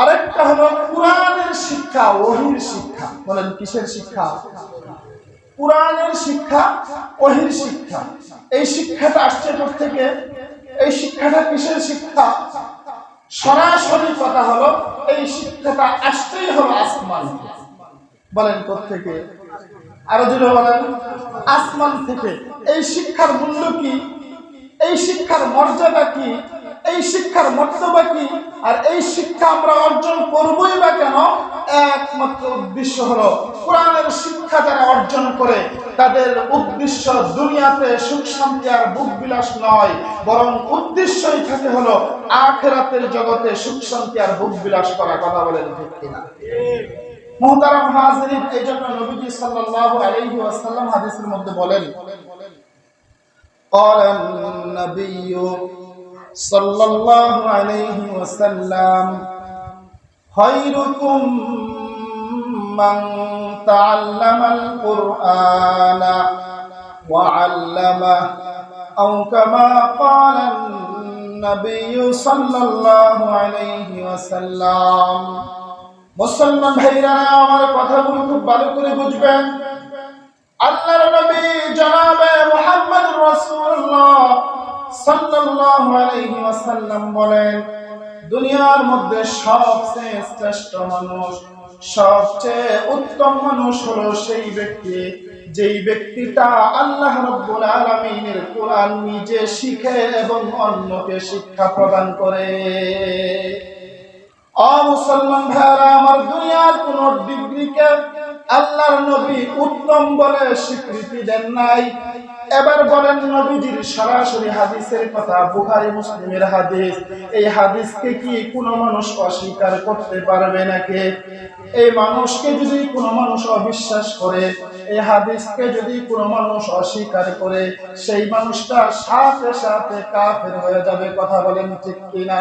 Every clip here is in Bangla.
আরেকটা হলো কোরআনের শিক্ষা, ওহির শিক্ষা। বলেন, কিসের শিক্ষা? কোরআনের শিক্ষা, ওহির শিক্ষা। এই শিক্ষাটা আসছে থেকে। এই শিক্ষাটা কিসের শিক্ষা? সরাসরি কথা হলো, এই শিক্ষাটা আসতেই হলো আসমান। বলেন থেকে আরও জুড়ে বলেন, আসমান থেকে। এই শিক্ষার মূল্য কি? এই শিক্ষার মর্যাদা কি? এই শিক্ষার মর্তবা কি আর এই শিক্ষা আমরা অর্জন করবই বা কেন একমাত্র উদ্দেশ্য হলো কোরআনের শিক্ষা যারা অর্জন করে তাদের উদ্দেশ্য দুনিয়াতে সুখ শান্তি আর বুক বিলাস নয় বরং উদ্দেশ্যই থাকে হলো আখেরাতের জগতে সুখ শান্তি আর বুক বিলাস করা কথা বলেন ঠিক কিনা মুহতারাম হাজিরিন এই জন্য নবীজি সাল্লাল্লাহু আলাইহি ওয়াসাল্লাম হাদিসের মধ্যে বলেন قال النبي صلى الله عليه وسلم خيركم من تعلم القرآن وعلمه أو كما قال النبي صلى الله عليه وسلم মুসলমান ভাইরা আমার কথাগুলো খুব ভালো করে বুঝবেন আল্লাহর নবী জনাবে মুহাম্মদ রাসূলুল্লাহ সাল্লাল্লাহু আলাইহি ওয়াসাল্লাম বলেন, দুনিয়ার মধ্যে সবচেয়ে শ্রেষ্ঠ মানুষ, সবচেয়ে উত্তম মানুষ হলো সেই ব্যক্তি, যেই ব্যক্তিটা আল্লাহ রব্বুল আলামিনের কোরআন নিজে শিখে এবং অন্যকে শিক্ষা প্রদান করে। অমুসলমান ভাইরা আমার দুনিয়ার কোন ডিগ্রিকে আল্লাহর নবী উত্তম বলে স্বীকৃতি দেন নাই। এবার বলেন নবীজির সরাসরি হাদিসের কথা, বুখারী মুসলিমের হাদিস। এই হাদিসকে কি কোনো মানুষ অস্বীকার করতে পারবে নাকি? এই মানুষকে যদি কোনো মানুষ অবিশ্বাস করে, এই হাদিসকে যদি কোনো মানুষ অস্বীকার করে, সেই মানুষটা সাথে সাথে কাফের হয়ে যাবে, কথা বলেন ঠিক কিনা?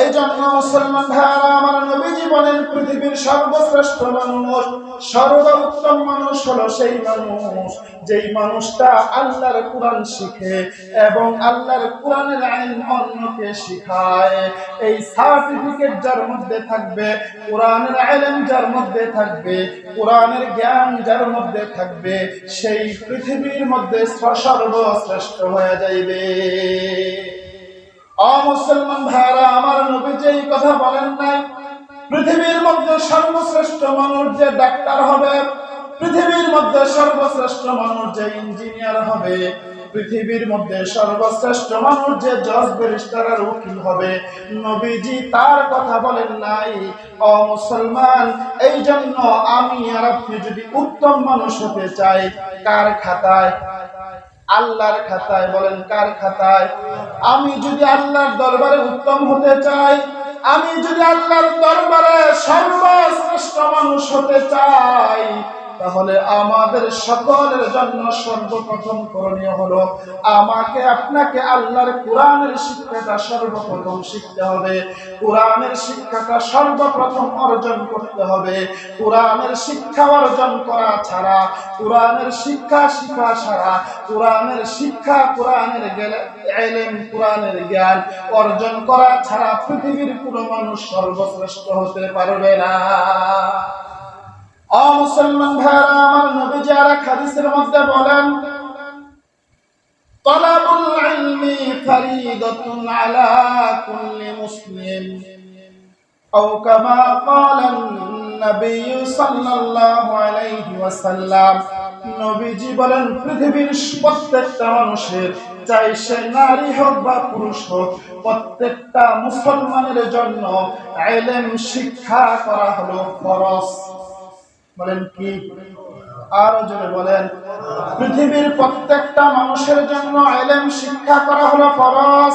এই জন্য মুসলমান ভাইরা, আমার নবীজি বলেন, পৃথিবীর সর্বশ্রেষ্ঠ মানুষ সর্বোত্তম মানুষ হলো সেই মানুষ, যেই মানুষটা আল্লাহর কোরআন শিখে এবং আল্লাহর কোরআনের আইন অন্যকে শিখায়। এই সার্টিফিকেট যার মধ্যে থাকবে, কোরআনের যার মধ্যে থাকবে, কোরআনের জ্ঞান যার মধ্যে থাকবে, সেই পৃথিবীর মধ্যে সর্বশ্রেষ্ঠ হয়ে যাইবে। অমুসলমান ভাইরা, আমার নবী যে কথা বলেন নাই পৃথিবীর মধ্যে সর্বশ্রেষ্ঠ মানুষ যে ডাক্তার হবে, পৃথিবীর মধ্যে সর্বশ্রেষ্ঠ মানুষ যে ইঞ্জিনিয়ার হবে, পৃথিবীর মধ্যে সর্বশ্রেষ্ঠ মানুষ যে জজ ব্যারিস্টার আর উকিল হবে। নবীজি তার কথা বলেন নাই ও মুসলমান এই জন্য আমি আর আপনি যদি উত্তম মানুষ হতে চাই, কার খাতায়? আল্লাহর খাতায় বলেন, কার খাতায়? আমি যদি আল্লাহর দরবারে উত্তম হতে চাই আমি যদি আল্লাহর দরবারে সর্বশ্রেষ্ঠ মানুষ হতে চাই তাহলে আমাদের সকলের জন্য সর্বপ্রথম করণীয় হলো, আমাকে আপনাকে আল্লাহর কোরআনের শিক্ষাটা সর্বপ্রথম শিখতে হবে। কোরআনের শিক্ষাটা সর্বপ্রথম অর্জন করতে হবে। কোরআনের শিক্ষা অর্জন করা ছাড়া, কোরআনের শিক্ষা শিখা ছাড়া, কোরআনের শিক্ষা কোরআনের এলেম, কোরআনের জ্ঞান অর্জন করা ছাড়া পৃথিবীর কোনো মানুষ সর্বশ্রেষ্ঠ হতে পারবে না। অমুসলমান ভাইরা, আমার নবী যারা মধ্যে বলেন, তলাবুল আলা কুল্লি মুসলিম, আও কামা ক্বালান নবী সাল্লাল্লাহু আলাইহি ওয়াসাল্লাম। নবীজি বলেন, পৃথিবীর প্রত্যেকটা মানুষের, চাই সে নারী হোক বা পুরুষ হোক, প্রত্যেকটা মুসলমানের জন্য এলেম শিক্ষা করা হলো ফরজ। বলেন কি? আরও জোরে বলেন। পৃথিবীর প্রত্যেকটা মানুষের জন্য এলেম শিক্ষা করা হলো ফরজ।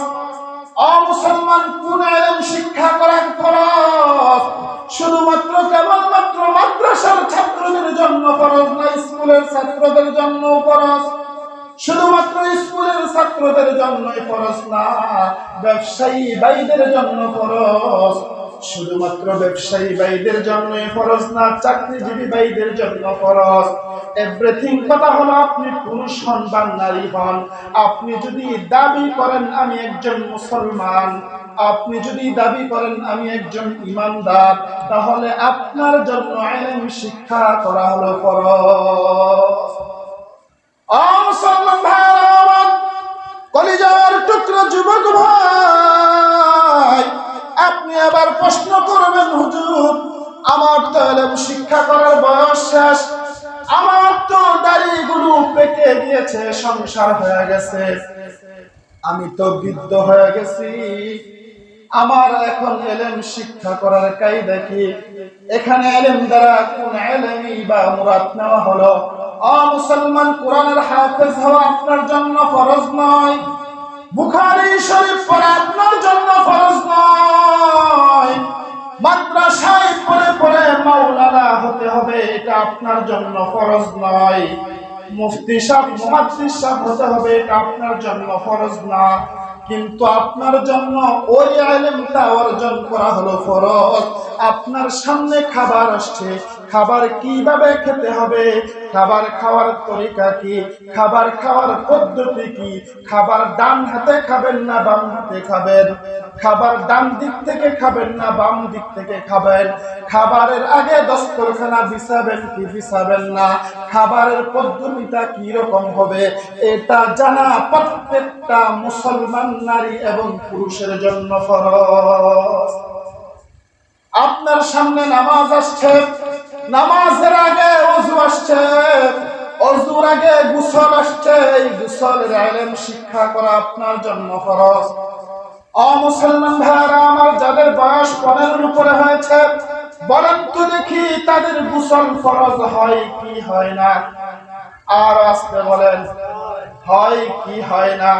অমুসলমান কোন এলেম শিক্ষা করা ফরজ? শুধুমাত্র কেবলমাত্র মাদ্রাসার ছাত্রদের জন্য ফরজ না, স্কুলের ছাত্রদের জন্য ফরজ? শুধুমাত্র স্কুলের ছাত্রদের জন্যই ফরজ না, ব্যবসায়ী ভাইদের জন্য ফরজ? শুধুমাত্র ব্যবসায়ী ভাইদের জন্যই ফরজ না, চাকরিজীবী ভাইদের জন্য ফরজ। এভরিথিং কথা হলো আপনি পুরুষ হন বা নারী হন। আপনি যদি দাবি করেন, আমি একজন মুসলমান। আপনি যদি দাবি করেন, আমি একজন ইমানদার, তাহলে আপনার জন্য আইন শিক্ষা করা হলো ফরজ। প্রশ্ন করবেন, হুজুর, আমার তো এলেম শিক্ষা করার বয়স শেষ। আমার তো দাড়িগুলো পেকে গিয়েছে, সংসার হয়ে গেছে। আমি তো বৃদ্ধ হয়ে গেছি। আমার এখন এলেম শিক্ষা করার কায়দা কি? এখানে এলেম দ্বারা কোন এলেমই বা মুরাদ নেওয়া হলো? অ মুসলমান, কোরআনের হাফেজ হওয়া আপনার জন্য ফরজ নয়। বুখারি শরীফ পড়া আপনার জন্য ফরজ নয়। মাদ্রাসায় পড়ে পড়ে মাওলানা হতে হবে, এটা আপনার জন্য ফরজ নয়। মুফতি সাহেব, মুহাদ্দিস সাহেব হতে হবে, এটা আপনার জন্য ফরজ না। কিন্তু আপনার জন্য ওই ইলমটা অর্জন করা হলো ফরজ। আপনার সামনে খাবার আসছে খাবার কীভাবে খেতে হবে? খাবার খাওয়ার তরিকা কি? খাবার খাওয়ার পদ্ধতি কি? খাবার ডান হাতে খাবেন না বাম হাতে খাবেন? খাবার ডান দিক থেকে খাবেন না বাম দিক থেকে খাবেন? খাবারের আগে দস্তরখানা বিছাবেন কি বিছাবেন না? খাবারের পদ্ধতিটা কি রকম হবে? এটা জানা প্রত্যেকটা মুসলমান নারী এবং পুরুষের জন্য ফরজ। আপনার সামনে নামাজ আসছে। নামাজের আগে অজু আসছে অজুর আগে গুসল আসছে। এই গুসলের আলেম শিক্ষা করা আপনার জন্য ফরজ। অমুসলমান ভাইরা আমার যাদের বয়স পনেরোর উপরে হয়েছে বলেন তো দেখি তাদের গুসল ফরজ হয় কি হয় না। আর আসতে বলেন, হয় কি হয় না?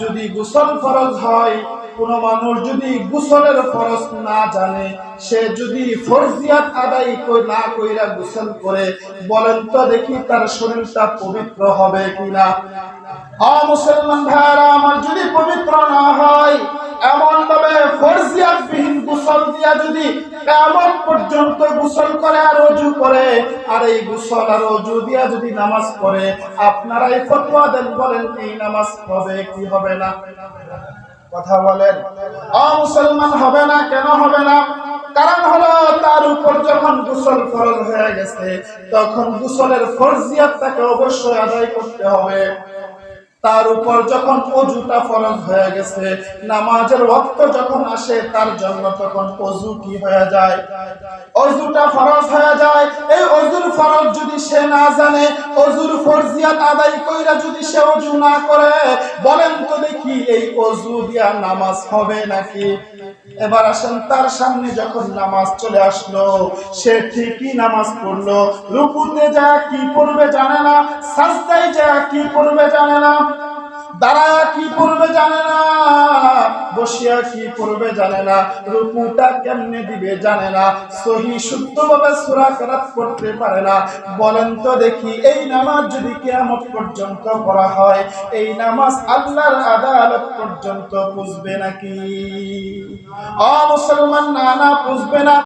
যদি গুসল ফরজ হয় কোন মানুষ যদি গুসলের ফরজ না জানে, সে যদি ফরজিয়াত আদায় না কইরা গুসল করে, বলেন তো দেখি তার শরীরটা পবিত্র হবে কিনা। এমন ভাবে দিয়া যদি পর্যন্ত গোসল করে আর এই গোসল আর যদি নামাজ পড়ে, আপনারা ফতোয়া দেন, বলেন এই নামাজ হবে কি হবে না? কথা বলেন। অমুসলমান মুসলমান হবে না, কেন হবে না? কারণ হলো, তার উপর যখন গোসল ফরজ হয়ে গেছে, তখন গোসলের ফরজিয়াত তাকে অবশ্যই আদায় করতে হবে। তার উপর যখন অজুটা ফরজ হয়ে গেছে, নামাজের ওয়াক্ত যখন আসে, তার জন্য তখন অজু কি হয়ে যায়? অজুটা ফরজ হয়ে যায়। এই অজুর ফরজ যদি সে না জানে, অজুর ফরজিয়াত আদায় কইরা যদি সে অজু না করে, বলেন তো দেখি এই অজু দিয়া নামাজ হবে নাকি? এবার আসেন তার সামনে যখন নামাজ চলে আসলো, সে ঠিকই নামাজ পড়ল। রুকুতে যা কি করবে জানে না, সাজদায় যা কি করবে জানে না দাঁড়ায়া কি করবে জানে না। বসিয়া কি করবে জানে না। রুকুটা কেমনে দিবে জানে না। সহি শুদ্ধভাবে সূরা কেরাত করতে পারে না। বলেন তো দেখি, এই নামাজ যদি কিয়ামত পর্যন্ত করা হয়, এই নামাজ আল্লাহর আদালত পর্যন্ত পুষবে নাকি? অ, মুসলমান, না না, পুষবে না।